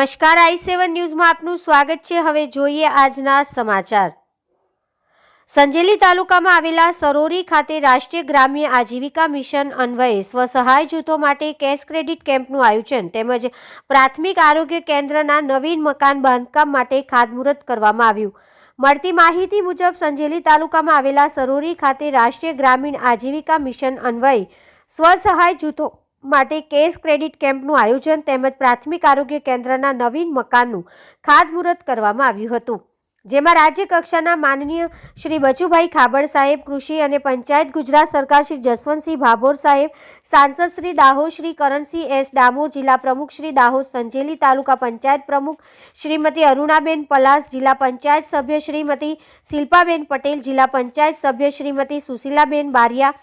નમસ્કાર, આઈ સેવન ન્યૂઝમાં આપનું સ્વાગત છે. હવે જોઈએ આજના સમાચાર. સંજેલી તાલુકામાં આવેલા સરોરી ખાતે રાષ્ટ્રીય ગ્રામ્ય આજીવિકા મિશન અન્વયે સ્વસહાય જૂથો માટે કેશ ક્રેડિટ કેમ્પનું આયોજન તેમજ પ્રાથમિક આરોગ્ય કેન્દ્રના નવીન મકાન બાંધકામ માટે ખાતમુહૂર્ત કરવામાં આવ્યું. મળતી માહિતી મુજબ સંજેલી તાલુકામાં આવેલા સરોરી ખાતે રાષ્ટ્રીય ગ્રામીણ આજીવિકા મિશન અન્વયે સ્વસહાય જૂથો માટે કેશ ક્રેડિટ કેમ્પનું આયોજન તેમજ પ્રાથમિક આરોગ્ય કેન્દ્રના નવીન મકાનનું ખાતમુહૂર્ત કરવામાં આવ્યું હતું. જેમાં રાજ્ય કક્ષાના માનનીય શ્રી બચુભાઈ ખાબડ સાહેબ, કૃષિ અને પંચાયત ગુજરાત સરકાર શ્રી જસવંતસિંહ ભાભોર સાહેબ, સાંસદ શ્રી દાહોદ શ્રી કરણસિંહ એસ ડામોર, જિલ્લા પ્રમુખ શ્રી દાહોદ સંજેલી, તાલુકા પંચાયત પ્રમુખ શ્રીમતી અરુણાબેન પલાસ, જિલ્લા પંચાયત સભ્ય શ્રીમતી શિલ્પાબેન પટેલ, જિલ્લા પંચાયત સભ્ય શ્રીમતી સુશીલાબેન બારિયા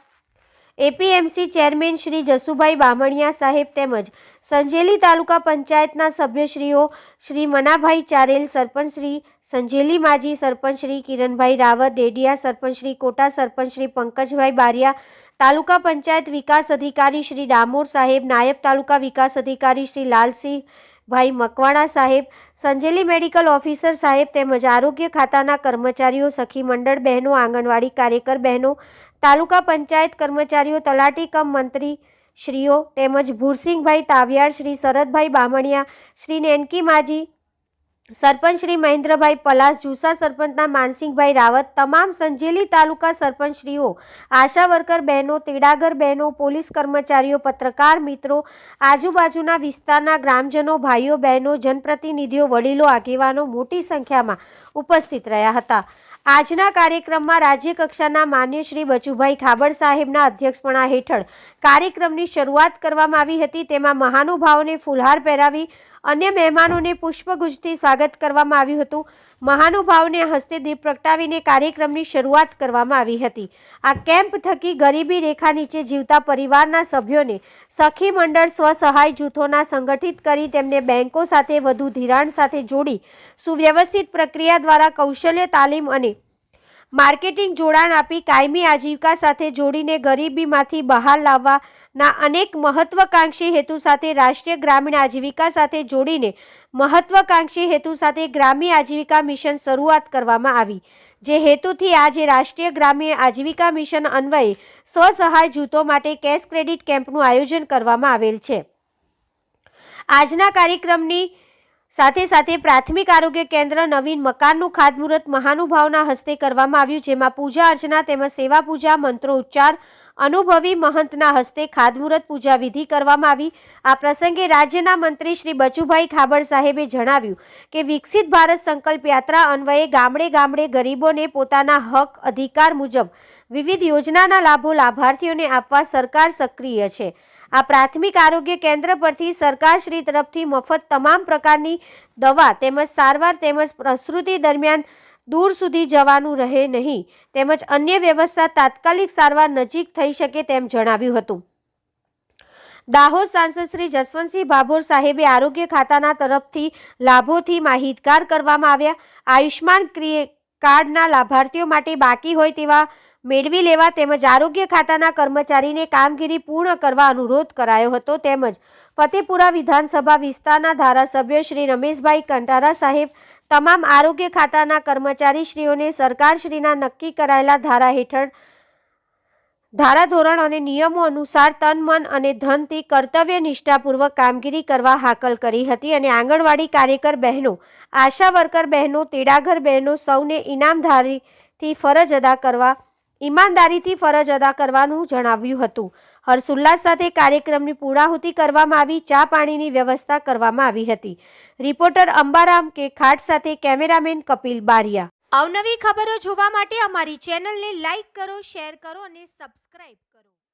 એપીએમસી ચેરમેન શ્રી જસુભાઈ બામણિયા સાહેબ તેમજ સંજેલી તાલુકા પંચાયતના સભ્યશ્રીઓ શ્રી મનાભાઈ ચારેલ સરપંચશ્રી સંજેલી માજી સરપંચશ્રી કિરણભાઈ રાવત, ડેડિયા સરપંચશ્રી કોટા સરપંચશ્રી પંકજભાઈ બારિયા, તાલુકા પંચાયત વિકાસ અધિકારી શ્રી ડામોર સાહેબ, નાયબ તાલુકા વિકાસ અધિકારી શ્રી લાલસિંહ મકવાણા સાહેબ, સંજેલી મેડિકલ ઓફિસર સાહેબ તેમજ આરોગ્ય ખાતાના કર્મચારીઓ, સખી મંડળ બહેનો, આંગણવાડી કાર્યકર બહેનો તાલુકા પંચાયત કર્મચારીઓ તલાટી કમ મંત્રી શ્રીઓ તેમજ ભૂરસિંહભાઈ તાવિયાર શ્રી શરદભાઈ બામણિયા, શ્રી નેનકી માજી, સરપંચ શ્રી મહેન્દ્રભાઈ પલાસ જુસા સરપંચના માનસિંહભાઈ રાવત, તમામ સંજેલી તાલુકા સરપંચશ્રીઓ, આશા વર્કર બહેનો, તેડાગર બહેનો, પોલીસ કર્મચારીઓ, પત્રકાર મિત્રો, આજુબાજુના વિસ્તારના ગ્રામજનો, ભાઈઓ બહેનો, જનપ્રતિનિધિઓ, વડીલો, આગેવાનો મોટી સંખ્યામાં ઉપસ્થિત રહ્યા હતા. આજના કાર્યક્રમમાં રાજ્ય કક્ષાના માન્ય શ્રી બચુભાઈ ખાબડ સાહેબના અધ્યક્ષપણા હેઠળ કાર્યક્રમની શરૂઆત કરવામાં આવી હતી. તેમાં મહાનુભાવોને ફુલહાર પહેરાવી અન્ય મહેમાનોને પુષ્પગુચ્છથી સ્વાગત કરવામાં આવ્યું હતું. મહાનુભાવને હસ્તે દીપ પ્રગટાવીને કાર્યક્રમની શરૂઆત કરવામાં આવી હતી. આ કેમ્પ થકી ગરીબી રેખા નીચે જીવતા પરિવારના સભ્યોને સખી મંડળ સ્વસહાય જૂથોના સંગઠિત કરી તેમને બેંકો સાથે વધુ ધિરાણ સાથે જોડી સુવ્યવસ્થિત પ્રક્રિયા દ્વારા કૌશલ્ય તાલીમ અને માર્કેટિંગ જોડાણ આપી કાયમી આજીવિકા સાથે જોડીને ગરીબીમાંથી બહાર લાવવાના અનેક મહત્વકાંક્ષી હેતુ સાથે રાષ્ટ્રીય ગ્રામીણ આજીવિકા સાથે જોડીને મહત્વકાંક્ષી હેતુ સાથે ગ્રામીણ આજીવિકા મિશન શરૂઆત કરવામાં આવી, જે હેતુથી આજે રાષ્ટ્રીય ગ્રામીણ આજીવિકા મિશન અન્વયે સ્વસહાય જૂથો માટે કેશ ક્રેડિટ કેમ્પનું આયોજન કરવામાં આવેલ છે. આજના કાર્યક્રમની સાથે સાથે પ્રાથમિક આરોગ્ય કેન્દ્ર નવીન મકાનનું ખાતમુહૂર્ત મહાનુભાવના હસ્તે કરવામાં આવ્યું, જેમાં પૂજા અર્ચના તેમજ સેવા પૂજા મંત્રો ઉચ્ચાર અનુભવી મહંતના હસ્તે ખાતમુહૂર્ત પૂજા વિધિ કરવામાં આવી. આ પ્રસંગે રાજ્યના મંત્રી શ્રી બચુભાઈ ખાબડ સાહેબે જણાવ્યું કે વિકસિત ભારત સંકલ્પ યાત્રા અન્વયે ગામડે ગામડે ગરીબોને પોતાના હક અધિકાર મુજબ વિવિધ યોજનાના લાભો લાભાર્થીઓને આપવા સરકાર સક્રિય છે. આ પ્રાથમિક આરોગ્ય કેન્દ્ર પરથી સરકારશ્રી તરફથી મફત તમામ પ્રકારની દવા તેમજ સારવાર તેમજ પ્રસૃતિ દરમિયાન દૂર સુધી જવાનું રહે નહીં તેમજ અન્ય વ્યવસ્થા તાત્કાલિક સારવાર નજીક થઈ શકે તેમ જણાવ્યું હતું. દાહોદ સાંસદ શ્રી જસવંતસિંહ ભાભોર સાહેબે આરોગ્ય ખાતાના તરફથી લાભોથી માહિતગાર કરવામાં આવ્યા. આયુષ્માન કાર્ડના લાભાર્થીઓ માટે બાકી હોય તેવા મેળવી લેવા તેમજ આરોગ્ય ખાતાના કર્મચારીને કામગીરી પૂર્ણ કરવા અનુરોધ કરાયો હતો તેમજ ફતેપુરા વિધાનસભા વિસ્તારના ધારાસભ્ય શ્રી રમેશભાઈ કંટારા સાહેબ, તમામ આરોગ્ય ખાતાના કર્મચારીશ્રીઓને સરકારશ્રીના નક્કી કરાયેલા ધારા હેઠળ ધારાધોરણ અને નિયમો અનુસાર તન, મન અને ધનથી કર્તવ્ય નિષ્ઠાપૂર્વક કામગીરી કરવા હાકલ કરી હતી અને આંગણવાડી કાર્યકર બહેનો, આશા વર્કર બહેનો તેડાગર બહેનો સૌને ઇનામધારીથી ફરજ અદા કરવા ઈમાનદારીથી ફરજ અદા કરવાનું જણાવ્યું હતું. હર્ષોલ્લાસ સાથે કાર્યક્રમની પૂર્ણાહુતિ કરવામાં આવી, ચા પાણીની વ્યવસ્થા કરવામાં આવી હતી. રિપોર્ટર અંબારામ કે ખાટ સાથે કેમેરામેન કપિલ બારિયા. અવનવી ખબરો જોવા માટે અમારી ચેનલને લાઈક કરો, શેર કરો અને સબસ્ક્રાઇબ